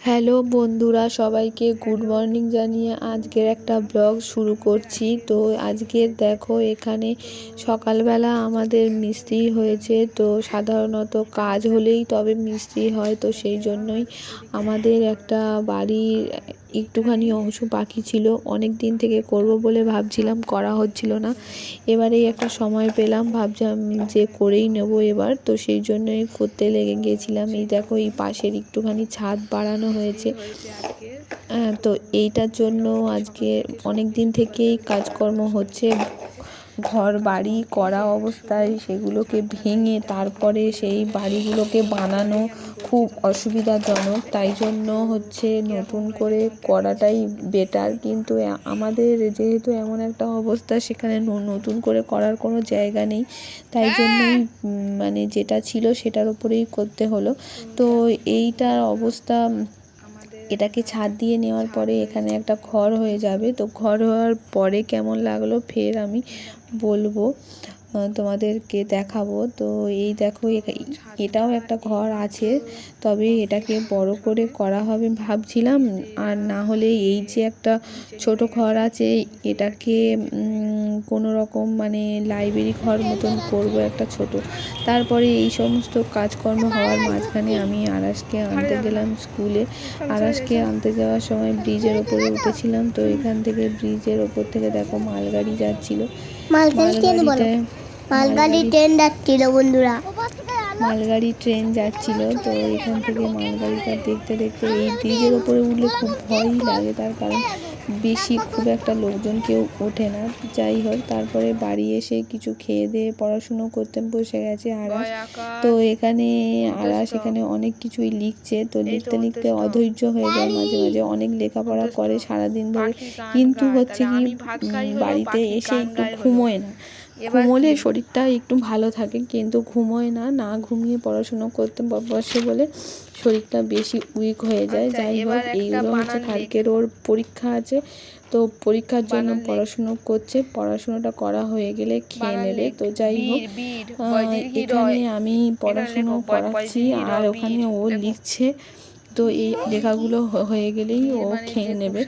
Hello বন্ধুরা, সবাইকে good morning জানিয়ে আজকের একটা ব্লগ শুরু করছি। তো আজকের দেখো, এখানে সকালবেলা আমাদের মিস্ত্রি হয়েছে। তো সাধারণত কাজ হলেই তবে মিস্ত্রি হয়, তো সেই জন্যই আমাদের একটা বাড়ির একটুখানি অংশ বাকি ছিল। অনেক দিন থেকে করব বলে ভাবছিলাম করা হচ্ছিল না। এবারেই একটা সময় পেলাম ভাবছিলাম যে করেই নেব এবার। তো সেই জন্যই করতে লেগে গিয়েছিলাম এই দেখো এই পাশের একটুখানি ছাদ বাড়ানো হয়েছে। হ্যাঁ, তো এইটার জন্য আজকে অনেক দিন থেকেই কাজকর্ম হচ্ছে। ঘর বাড়ি করা অবস্থায় সেগুলোকে ভেঙে তারপরে সেই বাড়িগুলোকে বানানো খুব অসুবিধাজনক। তাই জন্য হচ্ছে নতুন করে করাটাই বেটার কিন্তু আমাদের যেহেতু এমন একটা অবস্থা, সেখানে নতুন করে করার কোনো জায়গা নেই। তাই জন্যই মানে যেটা ছিল সেটার উপরেই করতে হলো। তো এইটার অবস্থা, এটাকে ছাদ দিয়ে নেওয়ার পরে এখানে একটা ঘর হয়ে যাবে। তো ঘর হওয়ার পরে কেমন লাগল, ফের আমি বলব। তোমাদেরকে দেখাবো। তো এই দেখো এটাও একটা ঘর আছে। তবে এটাকে বড় করে করা হবে ভাবছিলাম। আর না হলে এই যে একটা ছোট ঘর আছে এটাকে কোনো রকম মানে লাইব্রেরি ঘর মতন করব একটা ছোট। তারপরে এই সমস্ত কাজকর্ম হওয়ার মাঝখানে আমি আরাসকে আনতে গেলাম স্কুলে। আরাসকে আনতে যাওয়ার সময় ব্রিজের ওপরে উঠেছিলাম। তো এখান থেকে ব্রিজের ওপর থেকে দেখো মালগাড়ি যাচ্ছিল। মালগাড়িটায় মালগাড়ি ট্রেন যাচ্ছিল বন্ধুরা। মালগাড়ি ট্রেন যাচ্ছিল তো এখান থেকে মালগাড়িটা দেখতে দেখতে এই ব্রিজের ওপরে উঠলে খুব ভয়ই লাগে তার কারণ বেশি খুব একটা লোকজন কেউ ওঠে না। যাই হোক তারপরে বাড়ি এসে কিছু খেয়ে দিয়ে পড়াশুনো করতে বসে গেছে আরাস তো এখানে আরাস এখানে অনেক কিছুই লিখছে তো লিখতে লিখতে অধৈর্য হয়ে যায় মাঝে মাঝে। অনেক লেখাপড়া করে সারাদিন ধরে। কিন্তু হচ্ছে কি বাড়িতে এসে একটু ঘুমোয় না। ঘুমোলে শরীরটা একটু ভালো থাকে কিন্তু ঘুমোয় না না ঘুমিয়ে পড়াশুনো করতে বসে বলে শরীরটা বেশি উইক হয়ে যায়। যাই হোক এইগুলো হচ্ছে কালকের ওর পরীক্ষা আছে। তো পরীক্ষার জন্য পড়াশুনো করছে। পড়াশুনোটা করা হয়ে গেলে খেয়ে নেবে। তো যাই হোক এখানে আমি পড়াশুনো করাচ্ছি। আর ওখানে ও লিখছে। তো এই লেখাগুলো হয়ে গেলেই ও খেয়ে নেবে।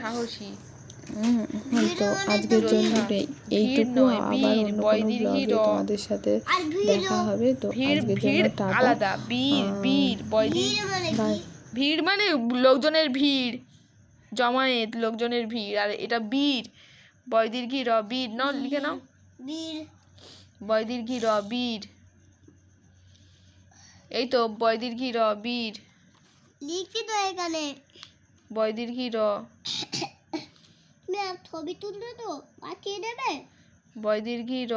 তো আজকের জন্য এইটুকু আবার অন্য কোনো ব্লগে তোমাদের সাথে দেখা হবে তো আজকের জন্য টাটা। আলাদা বীর বীর বয়দির ভিড় মানে লোকজনের ভিড় জমায়েত লোকজনের ভিড়। আর এটা বীর বয়দির ঘি র বীর নাও লিখে নাও। বীর বয়দির ঘি র বীর এই তো বয়দির ঘি র বীর লিখি তো এখানে। বয়দির ঘি র। ছবি তুলবে তো পাঠিয়ে দেবে বয়দির ঘি র।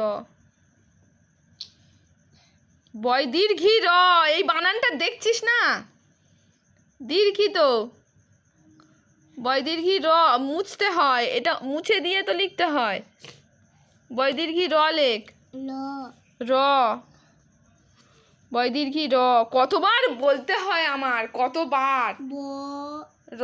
বয়দির ঘি র এই বানানটা দেখছিস না? দীর্ঘি তো। বয়দির ঘি র মুছতে হয় এটা মুছে দিয়ে তো লিখতে হয়। বয়দির ঘি র লেখ। র। বয়দির ঘি র কতবার বলতে হয় আমার কতবার? ব। র।